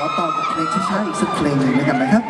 อต่อเพลงช้าๆอีกสักเพลงหนึ่งนะครับ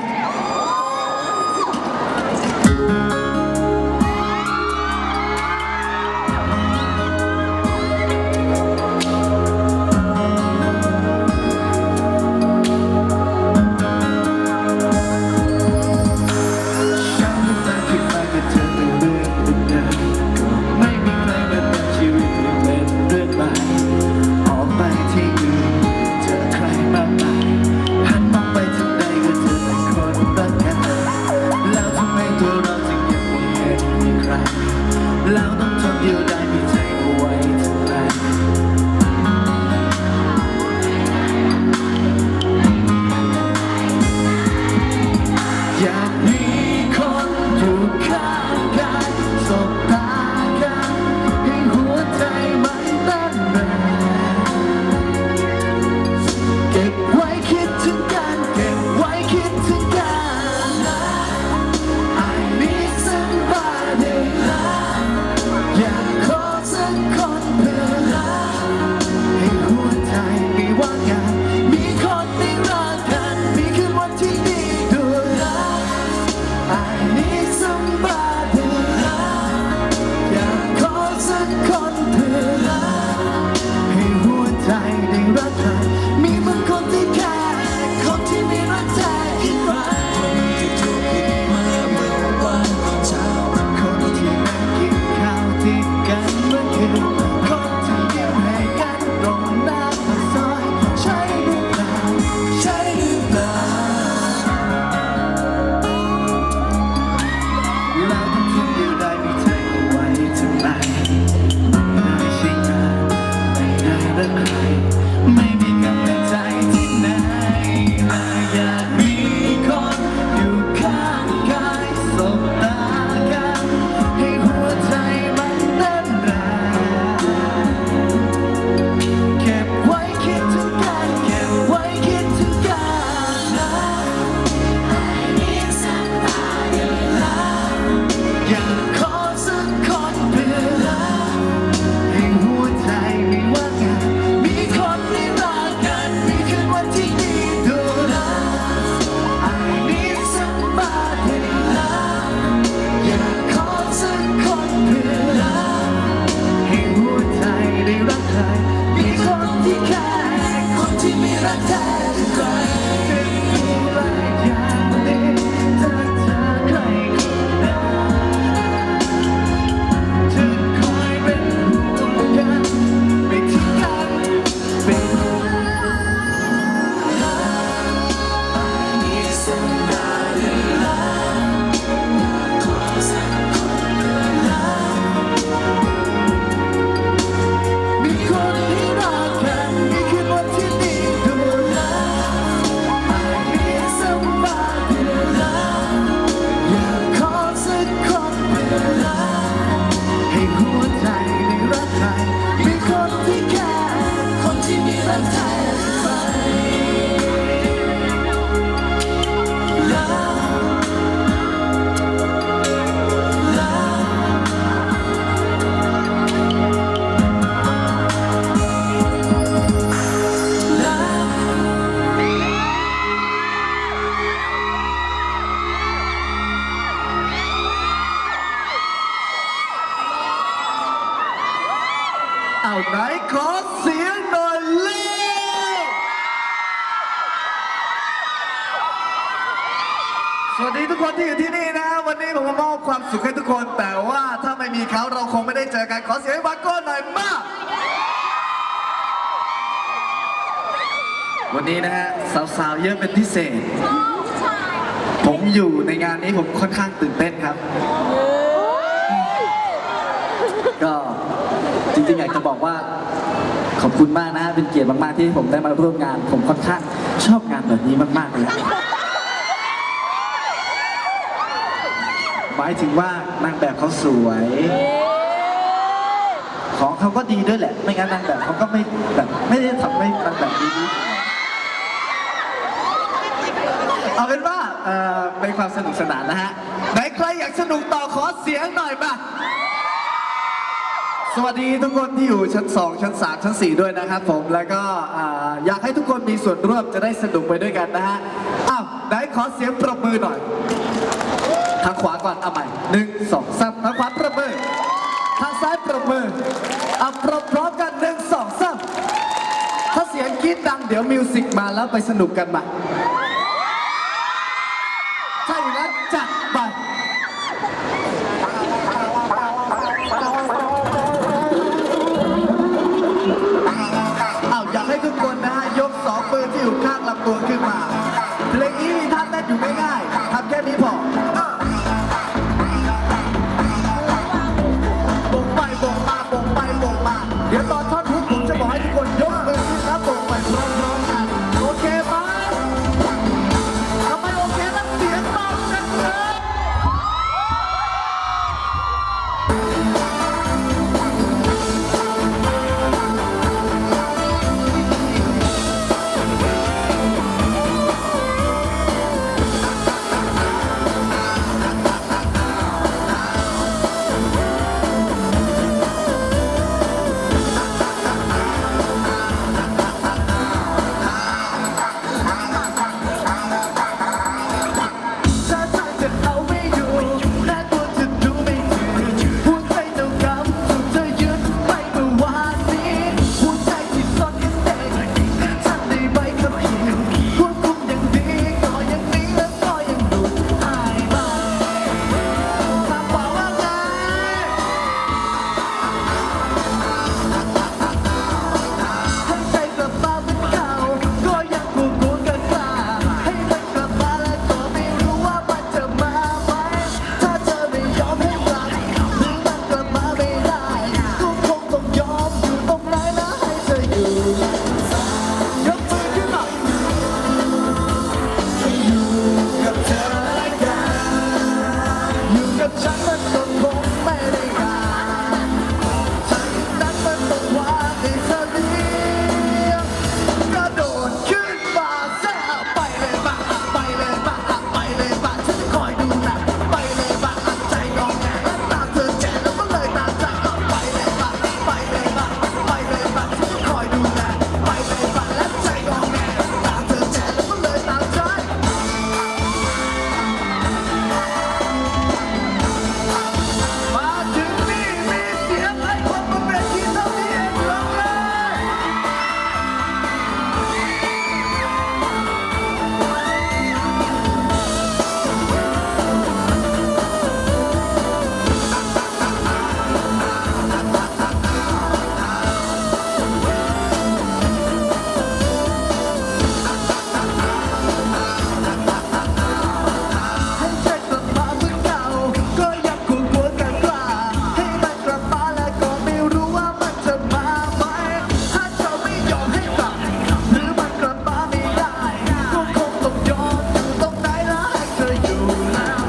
you don't ไหนขอเสียงหน่อยเร็วสวัสดีทุกคนที่อยู่ที่นี่นะ วันนี้ผมมามอบความสุขให้ทุกคน แต่ว่าถ้าไม่มีเขาเราคงไม่ได้เจอกันขอเสียงให้บาโก้หน่อยมากวันนี้นะฮะสาวๆเยอะเป็นพิเศษ ผมอยู่ในงานนี้ผมค่อนข้างตื่นเต้นครับ ก็ จริงๆอยากจะบอกว่าขอบคุณมากนะเป็นเกียรติมากๆที่ผมได้มาร่วมงาน ผมค่อนข้างชอบงานแบบนี้มากๆเลย หมายถึงว่านางแบบเขาสวย ของเขาก็ดีด้วยแหละ ไม่งั้นนางแบบเขาก็ไม่แบบไม่ได้ทำให้นางแบบดีเอาเป็นว่าเอ่อเป็นความสนุกสนานนะฮะไหนใครอยากสนุกต่อขอเสียงหน่อยมา สวัสดีทุกคนที่อยู่ชั้น 2 ชั้น 3 ชั้น 4 ด้วยนะครับผมแล้วก็อ่าอยากให้ทุกคนมีส่วนร่วมจะได้สนุกไปด้วยกันนะฮะอ้าวไหนขอเสียงปรบมือหน่อยทางขวาก่อนเอาใหม่หนึ่งสองสามทางขวาปรบมือทางซ้ายปรบมือเอาปรบพร้อมกันหนึ่งสองสามถ้าเสียงกรี๊ดดังเดี๋ยวมิวสิกมาแล้วไปสนุกกันมาถ้า ที่อยู่ข้างลำตัวขึ้นมา เพลงนี้มีท่าเต้นอยู่ง่ายๆทำแค่นี้พอบ่งไปบ่งมาบ่งไปบ่งมา เดี๋ยวตอน mouth.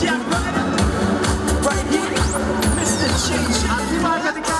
Jack Ryder, right here, Mr. Change.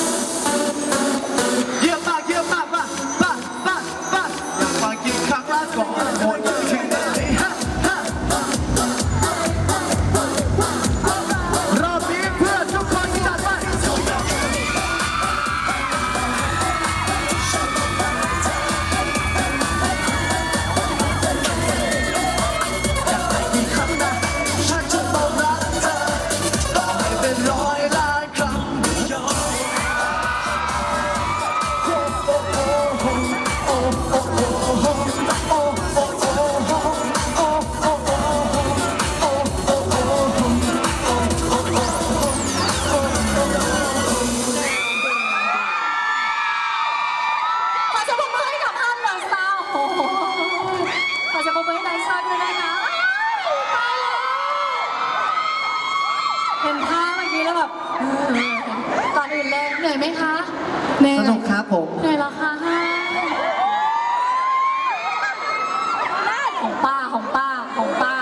อื่นเลยเหนื่อยไหมคะเหนื่อยสนุกครับผมเหนื่อยเหรอคะของป้าของป้าของป้า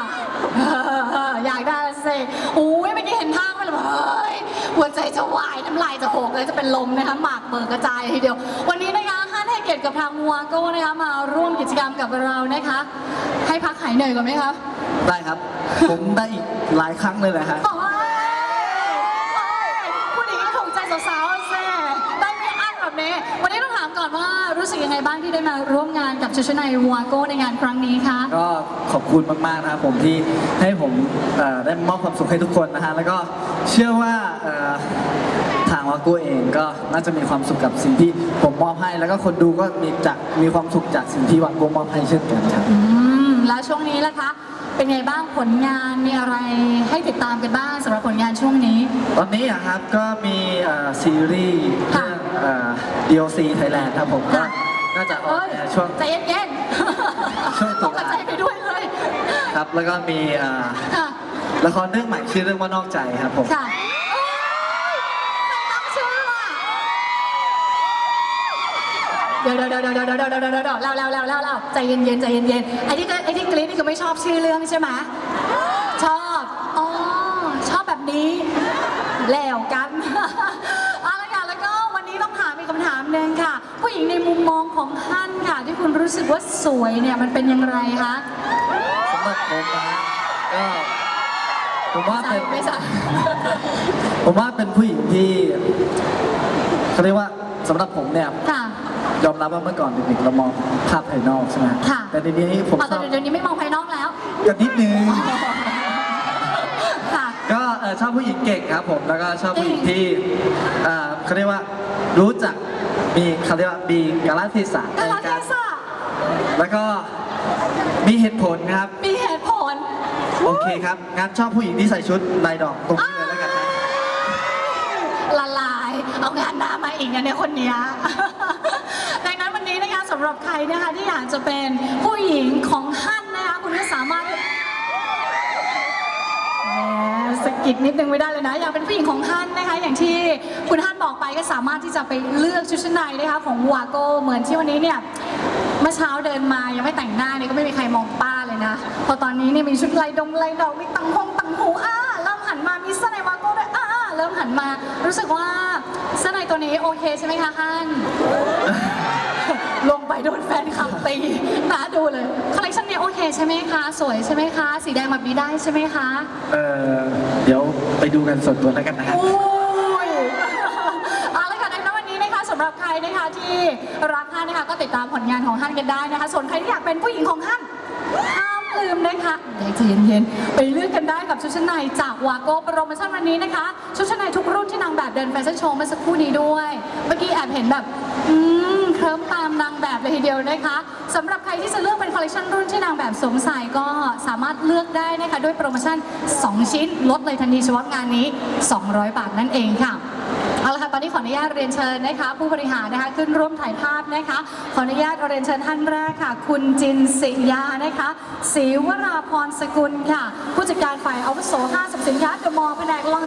เอออยากได้ละสิอุ้ยเมื่อกี้เห็นท่าไปเลยแบบเฮ้ยหัวใจจะวายน้ำลายจะโหกเลยจะเป็นลมนะคะหมากเบิกกระจายทีเดียว วันนี้นะคะท่านให้เกียรติกับทางมัวโก้นะคะมาร่วมกิจกรรมกับเรานะคะ ให้พักหายเหนื่อยก่อนไหมคะได้ครับ ผมได้อีกหลายครั้งเลยแหละฮะ โอ้ยโอ้ยผู้หญิงถูกใจสาวๆเซ่ได้ไม่อั้นแบบนี้ วันนี้ต้องถาม ก่อนว่ารู้สึกยังไงบ้างที่ได้มาร่วมงานกับชุดชั้นในวัวโก้ในงานครั้งนี้คะ ก็ขอบคุณมากๆนะครับผมที่ให้ผมเอ่อได้มอบความสุขให้ทุกคนนะฮะแล้วก็เชื่อว่าเอ่อทางวากูเองก็น่าจะมีความสุขกับสิ่งที่ผมมอบให้ แล้วก็คนดูก็มีจากมีความสุขจากสิ่งที่วากูมอบให้เช่นกันครับ อืม แล้วช่วงนี้ล่ะคะ เป็นไงบ้างผลงานมีอะไรให้ติดตามกันบ้างสำหรับผลงานช่วงนี้ ตอนนี้อะครับก็มีเอ่อซีรีส์ค่ะเรื่องเอ่อ DLC Thailand ครับผมก็ค่ะ น่าจะออนเอ้ยแอร์ช่วง ใจเย็นๆช่วงตุตกลา ใจไปด้วยเลยครับ แล้วก็มีเอ่อค่ะ ละครเรื่องใหม่ชื่อเรื่องว่านอกใจครับผม ค่ะเอ้ยใครตั้งชื่ออะเดี๋ยวเดี๋ยวเดี๋ยวเดี๋ยวเดี๋ยวเดี๋ยวเดี๋ยวเดี๋ยวเดี๋ยวเล่าเล่าเล่าเล่าเล่าใจเย็นเย็นใจเย็นเย็นไอ้ที่ไอ้ที่กรี๊ดนี่คือไม่ชอบชื่อเรื่องใช่ไหมชอบอ๋อชอบแบบนี้แล้วกันเอาละค่ะแล้วก็วันนี้ต้องถามอีกคำถามหนึ่งค่ะ ผู้หญิงในมุมมองของท่านค่ะ ที่คุณรู้สึกว่าสวยเนี่ยมันเป็นอย่างไรคะสำหรับผมนะฮะก็ผมว่าเป็นไม่ใช่ผมว่าเป็นผู้หญิงที่เขาเรียกว่าสำหรับผมเนี่ยค่ะ ยอมรับว่าเมื่อก่อนเด็กๆเรามองภาพภายนอกใช่ไหมค่ะ แต่ทีนี้ผมเอาชแต่อบเดี๋ยวนี้ไม่มองภายนอกแล้ว กันนิดนึง ค่ะ ก็เอ่อชอบผู้หญิงเก่งครับผมแล้วก็ชอบผู้หญิงเก่งที่เอ่อเขาเรียกว่ารู้จักมีเขาเรียกว่ามีกาลเทศะกาลเทศะแล้วก็มีเหตุผลครับมีเหตุผลโอเคครับงั้นชอบผู้หญิงที่ใส่ชุดลายดอกตรงนี้เลยแล้วกันนะ ละลาย เอางานหน้ามาอีกนะเนี่ยคนเนี้ย ดังนั้นวันนี้นะคะสำหรับใครนะคะที่อยากจะเป็นผู้หญิงของฮั่นนะคะคุณก็สามารถแหมสกิดนิดนึงไม่ได้เลยนะ อยากเป็นผู้หญิงของฮั่นนะคะ อย่างที่คุณฮั่นบอกไปก็สามารถที่จะไปเลือกชุดชั้นในนะคะของวาโก้เหมือนที่วันนี้เนี่ยเมื่อเช้าเดินมายังไม่แต่งหน้าเนี่ยก็ไม่มีใครมองป้าเลยนะพอตอนนี้เนี่ยมีชุดลายดงลายดอกมีตังหงตังหูอ่าเริ่มหันมามีเสื้อในวาโก้ด้วยอ่าเริ่มหันมา รู้สึกว่าเสื้อในตัวนี้โอเคใช่ไหมคะฮั่น ลงไปโดนแฟนคลับตีนะดูเลยคอลเลคชันนี้โอเคใช่ไหมคะ สวยใช่ไหมคะ สีแดงแบบนี้ได้ใช่ไหมคะเออเดี๋ยวไปดูกันส่วนตัวแล้วกันนะฮะโอ้ยเอาละค่ะในวันนี้นะคะสำหรับใครนะคะที่รักฮั่นนะคะก็ติดตามผลงานของฮั่นกันได้นะคะ ส่วนใครที่อยากเป็นผู้หญิงของฮั่นห้ามลืมนะคะเดี๋ยวใจเย็นๆไปเลือกกันได้กับชุดชั้นในจากวาโก้โปรโมชั่นวันนี้นะคะ ชุดชั้นในทุกรุ่นที่นางแบบเดินแฟชั่นโชว์เมื่อสักครู่นี้ด้วย เมื่อกี้แอบเห็นแบบอืม เคลิ้มตามนางแบบเลยทีเดียวนะคะสำหรับใครที่จะเลือกเป็นคอลเลคชันรุ่นที่นางแบบสวมใส่ก็สามารถเลือกได้นะคะด้วยโปรโมชั่น 2 ชิ้น ลดเลยทันทีเฉพาะงานนี้ 200 บาทนั่นเองค่ะเอาละค่ะตอนนี้ขออนุญาตเรียนเชิญนะคะ ผู้บริหารนะคะขึ้นร่วมถ่ายภาพนะคะ ขออนุญาตเรียนเชิญท่านแรกค่ะ คุณจินสิยานะคะศรีวราพรสกุลค่ะ ผู้จัดการฝ่ายอาวุโสห้าสรรพสินค้าเดอะมอลล์แผนก